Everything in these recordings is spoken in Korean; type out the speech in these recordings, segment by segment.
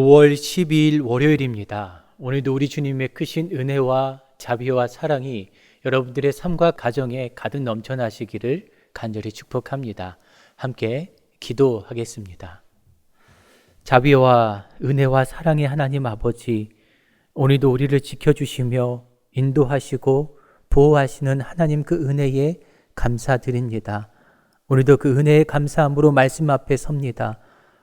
5월 12일 월요일입니다. 오늘도 우리 주님의 크신 은혜와 자비와 사랑이 여러분들의 삶과 가정에 가득 넘쳐나시기를 간절히 축복합니다. 함께 기도하겠습니다. 자비와 은혜와 사랑의 하나님 아버지, 오늘도 우리를 지켜주시며 인도하시고 보호하시는 하나님 그 은혜에 감사드립니다. 오늘도 그 은혜의 감사함으로 말씀 앞에 섭니다.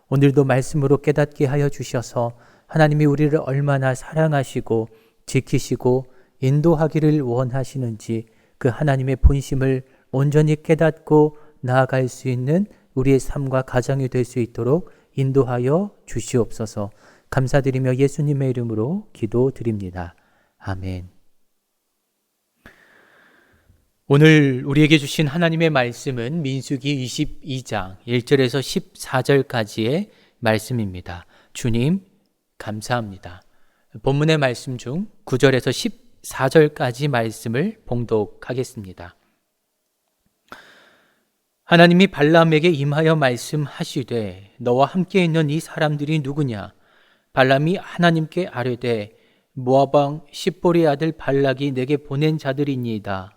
오늘도 말씀으로 깨닫게 하여 주셔서 하나님이 우리를 얼마나 사랑하시고 지키시고 인도하기를 원하시는지 그 하나님의 본심을 온전히 깨닫고 나아갈 수 있는 우리의 삶과 가정이 될 수 있도록 인도하여 주시옵소서 감사드리며 예수님의 이름으로 기도드립니다. 아멘. 오늘 우리에게 주신 하나님의 말씀은 민수기 22장 1절에서 14절까지의 말씀입니다. 주님, 감사합니다. 본문의 말씀 중 9절에서 14절까지 말씀을 봉독하겠습니다. 하나님이 발람에게 임하여 말씀하시되 너와 함께 있는 이 사람들이 누구냐? 발람이 하나님께 아뢰되 왕 십보리 아들 발락이 내게 보낸 자들이니이다.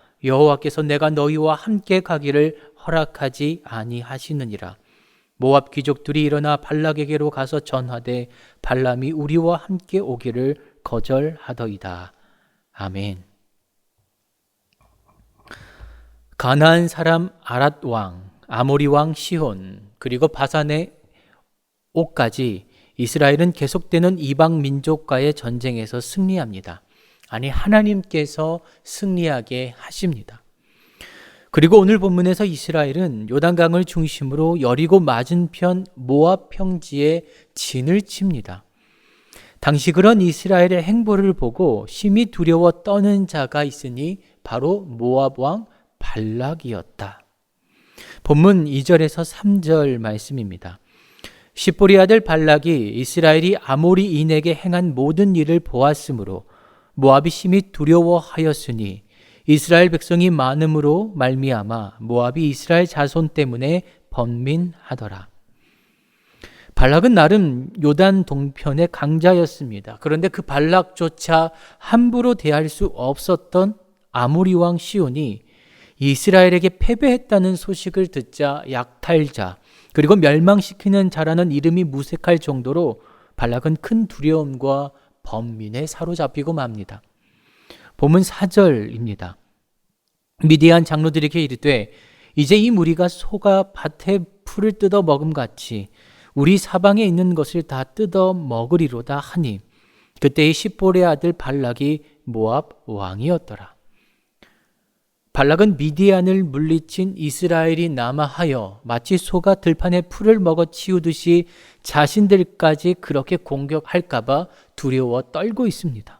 여호와께서 내가 너희와 함께 가기를 허락하지 아니하시느니라. 모압 귀족들이 일어나 발락에게로 가서 전하되 발람이 우리와 함께 오기를 거절하더이다. 아멘. 가나안 사람 아랏 왕, 아모리 왕 시혼, 그리고 바산의 옥까지 이스라엘은 계속되는 이방 민족과의 전쟁에서 승리합니다. 아니 하나님께서 승리하게 하십니다. 그리고 오늘 본문에서 이스라엘은 요단강을 중심으로 여리고 맞은편 모압 평지에 진을 칩니다. 당시 그런 이스라엘의 행보를 보고 심히 두려워 떠는 자가 있으니 바로 모압 왕 발락이었다. 본문 2절에서 3절 말씀입니다. 십보리 아들 발락이 이스라엘이 아모리인에게 행한 모든 일을 보았으므로 모압이 심히 두려워하였으니 이스라엘 백성이 많음으로 말미암아 모압이 이스라엘 자손 때문에 번민하더라. 발락은 나름 요단 동편의 강자였습니다. 그런데 그 발락조차 함부로 대할 수 없었던 아모리 왕 시온이 이스라엘에게 패배했다는 소식을 듣자 약탈자 그리고 멸망시키는 자라는 이름이 무색할 정도로 발락은 큰 두려움과 범민에 사로잡히고 맙니다. 봄은 4절입니다. 미디안 장로들에게 이르되 이제 이 무리가 소가 밭에 풀을 뜯어 먹음 같이 우리 사방에 있는 것을 다 뜯어 먹으리로다 하니 그때 이 십볼의 아들 발락이 모압 왕이었더라. 발락은 미디안을 물리친 이스라엘이 남아하여 마치 소가 들판에 풀을 먹어 치우듯이 자신들까지 그렇게 공격할까봐 두려워 떨고 있습니다.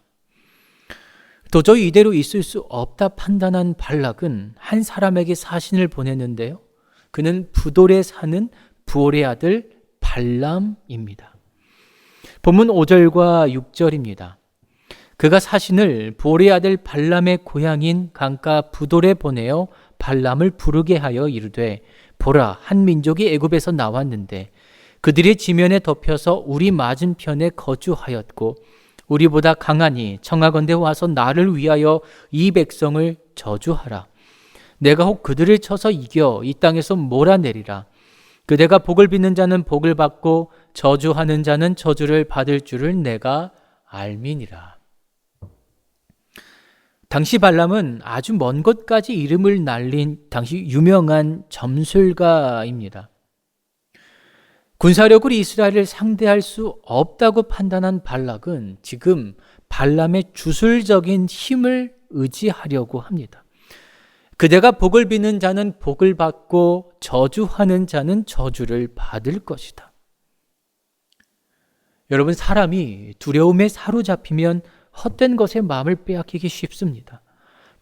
도저히 이대로 있을 수 없다 판단한 발락은 한 사람에게 사신을 보냈는데요. 그는 부돌에 사는 부올의 아들 발람입니다. 본문 5절과 6절입니다. 그가 사신을 보리 아들 발람의 고향인 강가 부돌에 보내어 발람을 부르게 하여 이르되 보라 한 민족이 애굽에서 나왔는데 그들이 지면에 덮여서 우리 맞은편에 거주하였고 우리보다 강하니 청하건대 와서 나를 위하여 이 백성을 저주하라. 내가 혹 그들을 쳐서 이겨 이 땅에서 몰아내리라. 그대가 복을 빚는 자는 복을 받고 저주하는 자는 저주를 받을 줄을 내가 알미니라. 당시 발람은 아주 먼 곳까지 이름을 날린 당시 유명한 점술가입니다. 군사력으로 이스라엘을 상대할 수 없다고 판단한 발락은 지금 발람의 주술적인 힘을 의지하려고 합니다. 그대가 복을 비는 자는 복을 받고 저주하는 자는 저주를 받을 것이다. 여러분, 사람이 두려움에 사로잡히면 헛된 것에 마음을 빼앗기기 쉽습니다.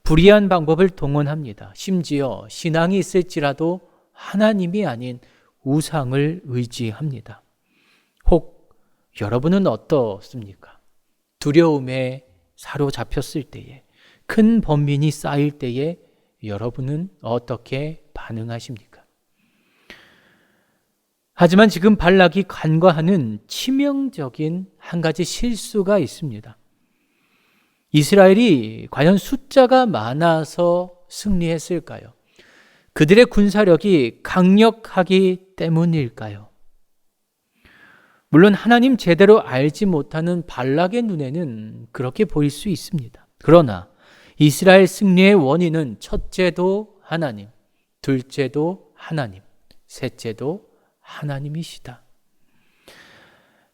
불의한 방법을 동원합니다. 심지어 신앙이 있을지라도 하나님이 아닌 우상을 의지합니다. 혹 여러분은 어떻습니까? 두려움에 사로잡혔을 때에 큰 번민이 쌓일 때에 여러분은 어떻게 반응하십니까? 하지만 지금 발락이 간과하는 치명적인 한 가지 실수가 있습니다. 이스라엘이 과연 숫자가 많아서 승리했을까요? 그들의 군사력이 강력하기 때문일까요? 물론 하나님 제대로 알지 못하는 발락의 눈에는 그렇게 보일 수 있습니다. 그러나 이스라엘 승리의 원인은 첫째도 하나님, 둘째도 하나님, 셋째도 하나님이시다.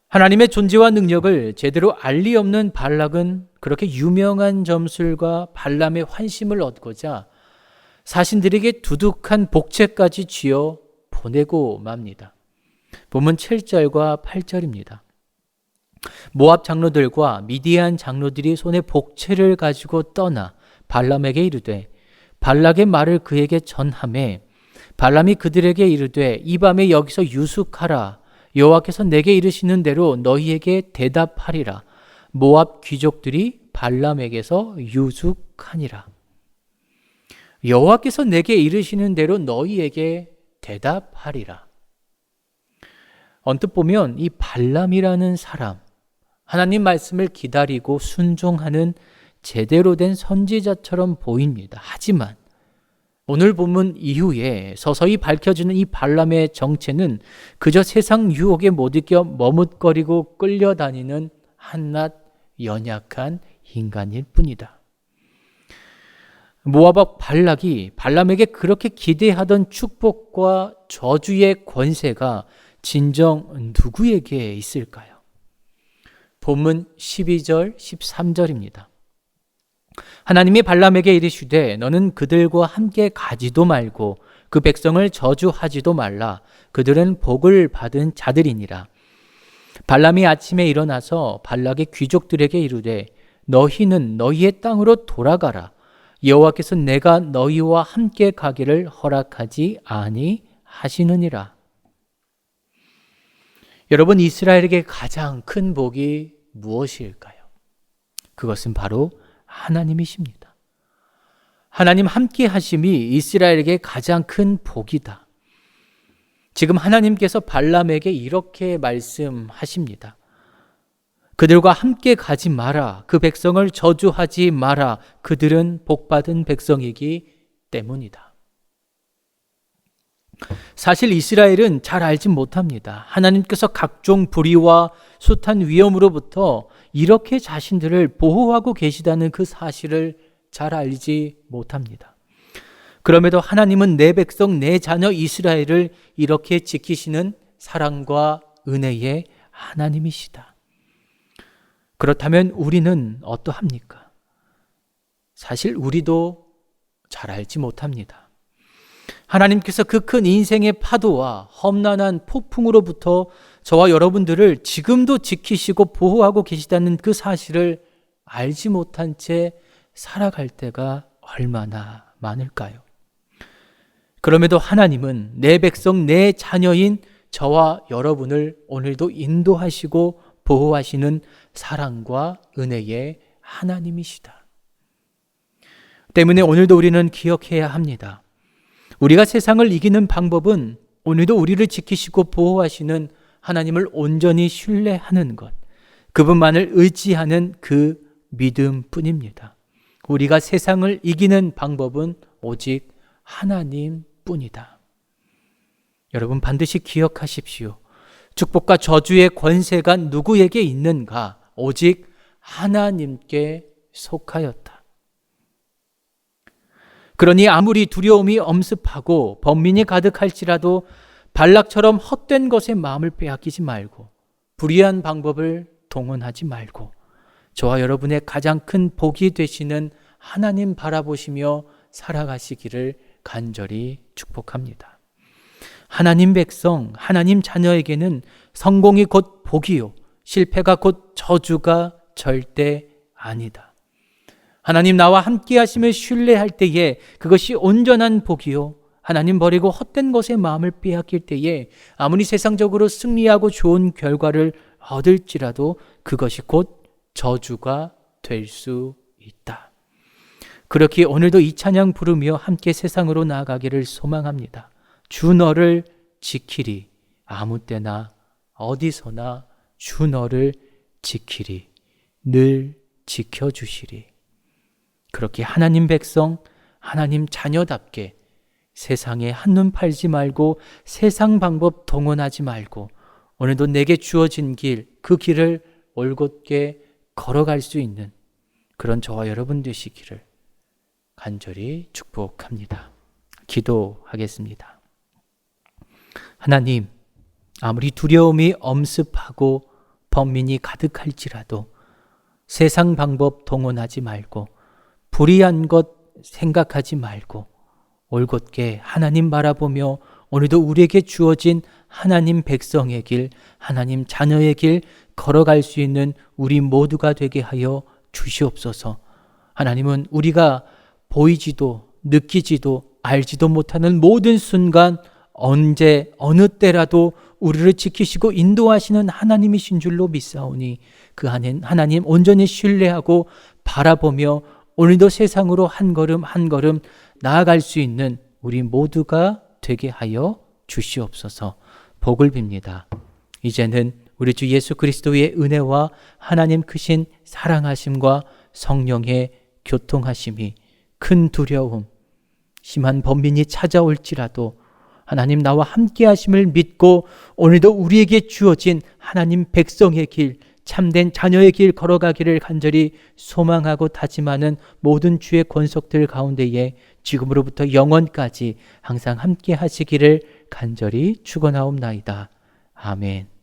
하나님의 존재와 능력을 제대로 알 리 없는 발락은 그렇게 유명한 점술과 발람의 환심을 얻고자 사신들에게 두둑한 복채까지 쥐어 보내고 맙니다. 본문 7절과 8절입니다. 모압 장로들과 미디안 장로들이 손에 복채를 가지고 떠나 발람에게 이르되 발락의 말을 그에게 전함에 발람이 그들에게 이르되 이 밤에 여기서 유숙하라 여호와께서 내게 이르시는 대로 너희에게 대답하리라. 모압 귀족들이 발람에게서 유숙하니라. 여호와께서 내게 이르시는 대로 너희에게 대답하리라. 언뜻 보면 이 발람이라는 사람 하나님 말씀을 기다리고 순종하는 제대로 된 선지자처럼 보입니다. 하지만 오늘 본문 이후에 서서히 밝혀지는 이 발람의 정체는 그저 세상 유혹에 못 이겨 머뭇거리고 끌려다니는 한낱 연약한 인간일 뿐이다. 모아박 발락이 발람에게 그렇게 기대하던 축복과 저주의 권세가 진정 누구에게 있을까요? 본문 12절, 13절입니다. 하나님이 발람에게 이르시되 너는 그들과 함께 가지도 말고 그 백성을 저주하지도 말라. 그들은 복을 받은 자들이니라. 발람이 아침에 일어나서 발락의 귀족들에게 이르되 너희는 너희의 땅으로 돌아가라. 여호와께서 내가 너희와 함께 가기를 허락하지 아니하시느니라. 여러분 이스라엘에게 가장 큰 복이 무엇일까요? 그것은 바로 하나님이십니다. 하나님 함께 하심이 이스라엘에게 가장 큰 복이다. 지금 하나님께서 발람에게 이렇게 말씀하십니다. 그들과 함께 가지 마라. 그 백성을 저주하지 마라. 그들은 복받은 백성이기 때문이다. 사실 이스라엘은 잘 알지 못합니다. 하나님께서 각종 불의와 숱한 위험으로부터 이렇게 자신들을 보호하고 계시다는 그 사실을 잘 알지 못합니다. 그럼에도 하나님은 내 백성, 내 자녀 이스라엘을 이렇게 지키시는 사랑과 은혜의 하나님이시다. 그렇다면 우리는 어떠합니까? 사실 우리도 잘 알지 못합니다. 하나님께서 그 큰 인생의 파도와 험난한 폭풍으로부터 저와 여러분들을 지금도 지키시고 보호하고 계시다는 그 사실을 알지 못한 채 살아갈 때가 얼마나 많을까요? 그럼에도 하나님은 내 백성, 내 자녀인 저와 여러분을 오늘도 인도하시고 보호하시는 사랑과 은혜의 하나님이시다. 때문에 오늘도 우리는 기억해야 합니다. 우리가 세상을 이기는 방법은 오늘도 우리를 지키시고 보호하시는 하나님을 온전히 신뢰하는 것, 그분만을 의지하는 그 믿음 뿐입니다. 우리가 세상을 이기는 방법은 오직 하나님 뿐이다. 여러분 반드시 기억하십시오. 축복과 저주의 권세가 누구에게 있는가? 오직 하나님께 속하였다. 그러니 아무리 두려움이 엄습하고 범민이 가득할지라도 발락처럼 헛된 것에 마음을 빼앗기지 말고 불의한 방법을 동원하지 말고 저와 여러분의 가장 큰 복이 되시는 하나님 바라보시며 살아가시기를 간절히 축복합니다. 하나님 백성, 하나님 자녀에게는 성공이 곧 복이요, 실패가 곧 저주가 절대 아니다. 하나님 나와 함께 하심을 신뢰할 때에 그것이 온전한 복이요. 하나님 버리고 헛된 것에 마음을 빼앗길 때에 아무리 세상적으로 승리하고 좋은 결과를 얻을지라도 그것이 곧 저주가 될 수 있다. 그렇게 오늘도 이 찬양 부르며 함께 세상으로 나아가기를 소망합니다. 주 너를 지키리. 아무 때나 어디서나 주 너를 지키리. 늘 지켜주시리. 그렇게 하나님 백성, 하나님 자녀답게 세상에 한눈 팔지 말고 세상 방법 동원하지 말고 오늘도 내게 주어진 길, 그 길을 올곧게 걸어갈 수 있는 그런 저와 여러분 되시기를 간절히 축복합니다. 기도하겠습니다. 하나님, 아무리 두려움이 엄습하고 범민이 가득할지라도 세상 방법 동원하지 말고 불의한 것 생각하지 말고 올곧게 하나님 바라보며 오늘도 우리에게 주어진 하나님 백성의 길, 하나님 자녀의 길 걸어갈 수 있는 우리 모두가 되게 하여 주시옵소서. 하나님은 우리가 보이지도 느끼지도 알지도 못하는 모든 순간 언제 어느 때라도 우리를 지키시고 인도하시는 하나님이신 줄로 믿사오니 그 하나님 온전히 신뢰하고 바라보며 오늘도 세상으로 한 걸음 한 걸음 나아갈 수 있는 우리 모두가 되게 하여 주시옵소서 복을 빕니다. 이제는 우리 주 예수 그리스도의 은혜와 하나님 크신 사랑하심과 성령의 교통하심이 큰 두려움, 심한 범민이 찾아올지라도 하나님 나와 함께 하심을 믿고 오늘도 우리에게 주어진 하나님 백성의 길, 참된 자녀의 길 걸어가기를 간절히 소망하고 다짐하는 모든 주의 권속들 가운데에 지금으로부터 영원까지 항상 함께 하시기를 간절히 축원하옵나이다. 아멘.